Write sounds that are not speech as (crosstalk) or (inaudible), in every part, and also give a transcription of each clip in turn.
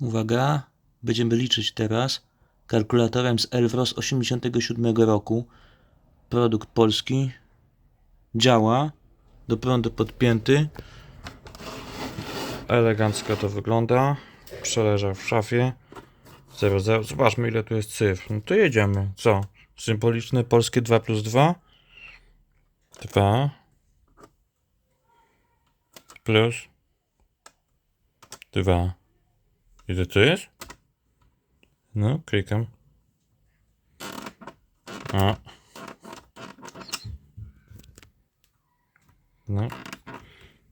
Uwaga, będziemy liczyć teraz kalkulatorem z Elfros 87 roku. Produkt polski. Działa. Do prądu podpięty. Elegancko to wygląda. Przeleżał w szafie. 00. Zobaczmy ile tu jest cyfr. No to jedziemy. Co? Symboliczne polskie 2 plus 2. 2 plus 2. Ile to jest? No, klikam. A. No.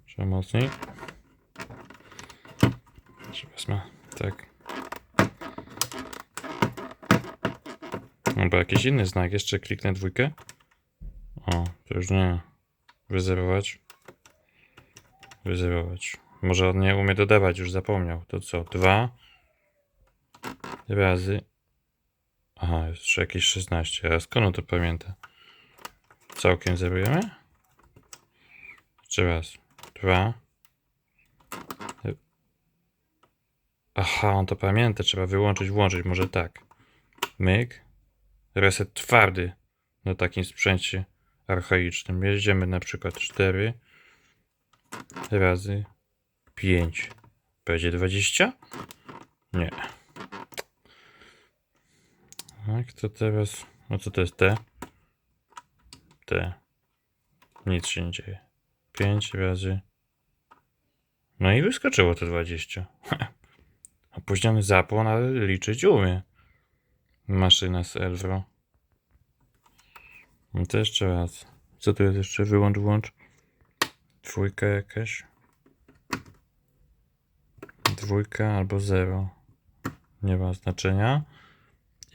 Trzeba mocniej. Jeszcze wezmę. Tak. No bo jakiś inny znak. Jeszcze kliknę dwójkę. O, to już nie. Wyzerować. Wyzerować. Może on nie umie dodawać, już zapomniał. To co? Dwa razy. Aha, jeszcze jakieś 16. A skąd on to pamięta? Całkiem zerujemy? Jeszcze raz. Dwa. Aha, on to pamięta. Trzeba wyłączyć, włączyć. Może tak. Myk. Reset twardy na takim sprzęcie archaicznym. Jeździmy na przykład 4 razy 5. Będzie 20? Nie. Tak, to teraz. No co to jest T? T. Nic się nie dzieje. 5 razy. No i wyskoczyło to 20. (laughs) Opóźniony zapłon, ale liczyć umie. Maszyna z Elvro. No to jeszcze raz. Co tu jest jeszcze? Wyłącz, włącz. Dwójka jakaś. Dwójka albo zero. Nie ma znaczenia.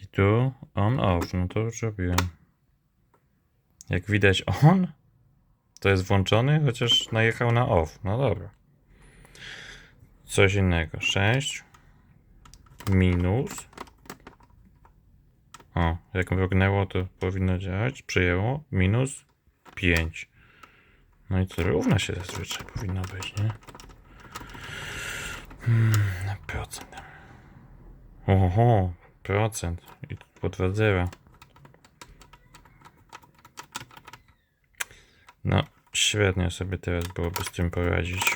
I tu on off. No to już robiłem. Jak widać on to jest włączony, chociaż najechał na off. No dobra. Coś innego. 6 minus. O, jak mrugnęło, to powinno działać. Przyjęło. Minus 5. No i co? Równa się zazwyczaj powinno być, nie? Hmm, procent. Oho, procent. I po 2 zera. No, średnio sobie teraz byłoby z tym poradzić.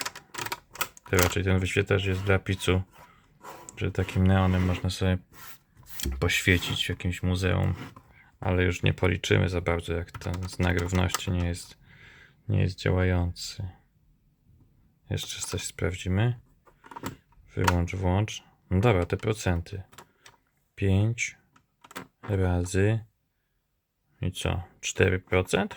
To raczej ten wyświetlacz jest dla picu, że takim neonem można sobie poświecić w jakimś muzeum, ale już nie policzymy za bardzo, jak ten znak równości nie jest, nie jest działający. Jeszcze coś sprawdzimy. Wyłącz, włącz. No dobra, te procenty. 5 razy i co? 4%?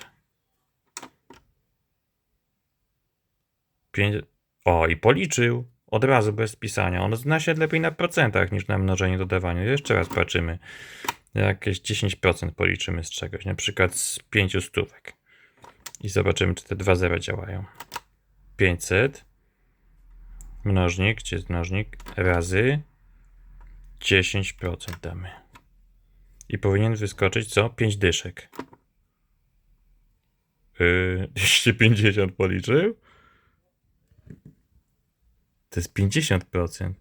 5. O, i policzył. Od razu bez pisania. On zna się lepiej na procentach niż na mnożeniu dodawaniu. Jeszcze raz patrzymy. Jakieś 10% policzymy z czegoś, na przykład z 5 stówek. I zobaczymy, czy te dwa zera działają. 500 mnożnik, gdzie jest mnożnik, razy 10% damy. I powinien wyskoczyć co? 5 dyszek. Yy, 250 policzył? To jest 50%.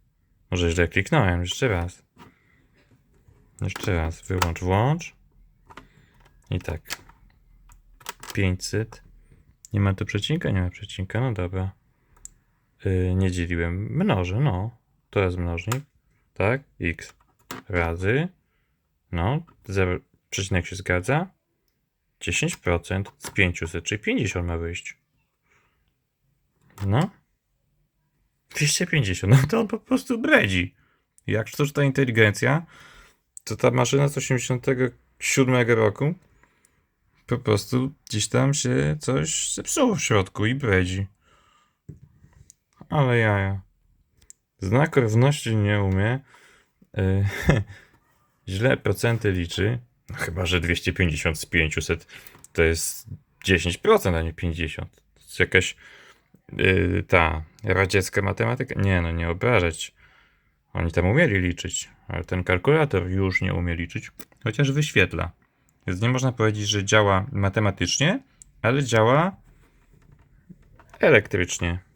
Może źle kliknąłem. Jeszcze raz. Jeszcze raz. Wyłącz, włącz. I tak. 500. Nie ma tu przecinka? Nie ma przecinka. No dobra. Yy, nie dzieliłem. Mnożę, no. To jest mnożnik. Tak? X razy. No. 0, przecinek się zgadza. 10% z 500, czyli 50 ma wyjść. No. 250, no to on po prostu bredzi. Jak sztuczna inteligencja, to ta maszyna z 87 roku po prostu gdzieś tam się coś zepsuło w środku i bredzi. Ale jaja. Znak równości nie umie. Yy, (laughs) źle procenty liczy. No chyba, że 250 z 500 to jest 10%, a nie 50%. To jest jakaś yy, ta radziecka matematyka. Nie, no nie obrażać. Oni tam umieli liczyć, ale ten kalkulator już nie umie liczyć, chociaż wyświetla. Więc nie można powiedzieć, że działa matematycznie, ale działa elektrycznie.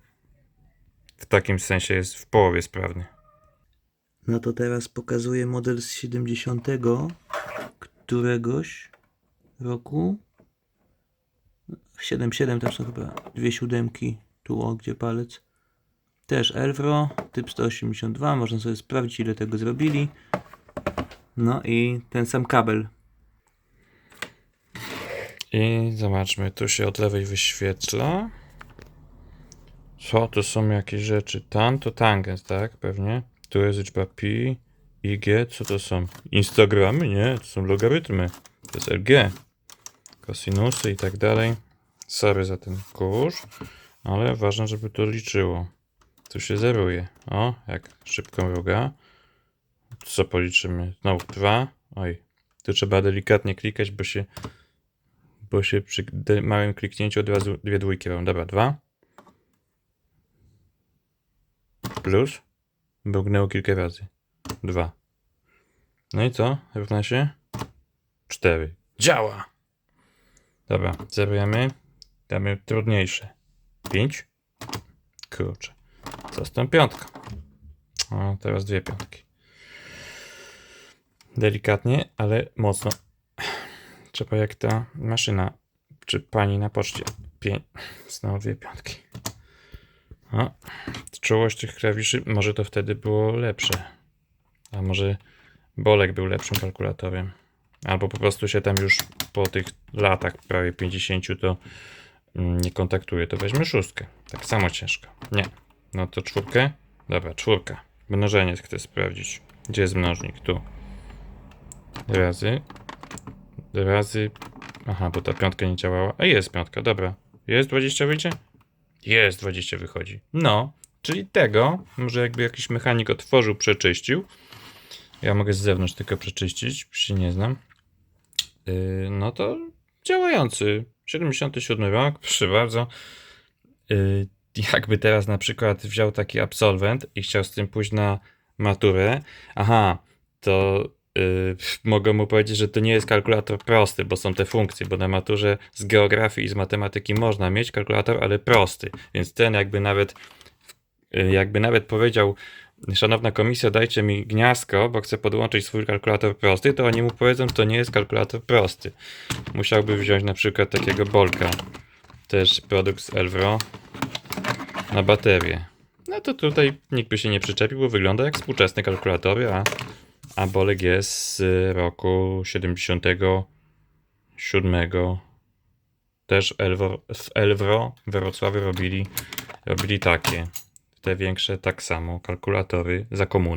W takim sensie jest w połowie sprawny. No to teraz pokazuję model z 70 któregoś roku. 7.7 też są chyba dwie siódemki tu o gdzie palec. Też Elvro, typ 182, można sobie sprawdzić ile tego zrobili. No i ten sam kabel. I zobaczmy, tu się od lewej wyświetla. Co to są jakieś rzeczy? Tan to tangent, tak? Pewnie. Tu jest liczba pi, IG, co to są? Instagramy? Nie, to są logarytmy. To jest LG. Kosinusy i tak dalej. Sorry za ten kurz, ale ważne, żeby to liczyło. Tu się zeruje. O, jak szybko mruga. Co policzymy? Znowu dwa. Oj, tu trzeba delikatnie klikać, bo się bo się przy małym kliknięciu od razu dwie dwójki robią. Dobra, dwa. Plus. Mrugnęło kilka razy. Dwa. No i co? Równa się? Cztery. Działa! Dobra, zerujemy. Damy trudniejsze. Pięć. Kurczę. Co z tą piątką? O, teraz dwie piątki. Delikatnie, ale mocno Trzeba jak ta maszyna, czy pani na poczcie. Pię... Znowu dwie piątki. O, czułość tych klawiszy, może to wtedy było lepsze. A może Bolek był lepszym kalkulatorem. Albo po prostu się tam już po tych latach, prawie 50, to mm, nie kontaktuje. To weźmy szóstkę. Tak samo ciężko. Nie. No to czwórkę? Dobra, czwórka. Mnożenie chcę sprawdzić. Gdzie jest mnożnik? Tu. Razy razy. Aha, bo ta piątka nie działała. A jest piątka, dobra. Jest 20 wyjdzie? Jest 20 wychodzi. No, czyli tego, może jakby jakiś mechanik otworzył, przeczyścił. Ja mogę z zewnątrz tylko przeczyścić, się nie znam. Yy, no to działający. 77 rok, (laughs) proszę bardzo. Yy, jakby teraz na przykład wziął taki absolwent i chciał z tym pójść na maturę. Aha, to yy, (laughs) mogę mu powiedzieć, że to nie jest kalkulator prosty, bo są te funkcje, bo na maturze z geografii i z matematyki można mieć kalkulator, ale prosty. Więc ten jakby nawet jakby nawet powiedział Szanowna komisja, dajcie mi gniazdko, bo chcę podłączyć swój kalkulator prosty, to oni mu powiedzą, że to nie jest kalkulator prosty. Musiałby wziąć na przykład takiego Bolka, też produkt z Elvro, na baterię. No to tutaj nikt by się nie przyczepił, bo wygląda jak współczesne kalkulatory, a, a Bolek jest z roku 77. Też Elvro, w Elvro we Wrocławiu robili, robili takie. Te większe tak samo, kalkulatory za komuny.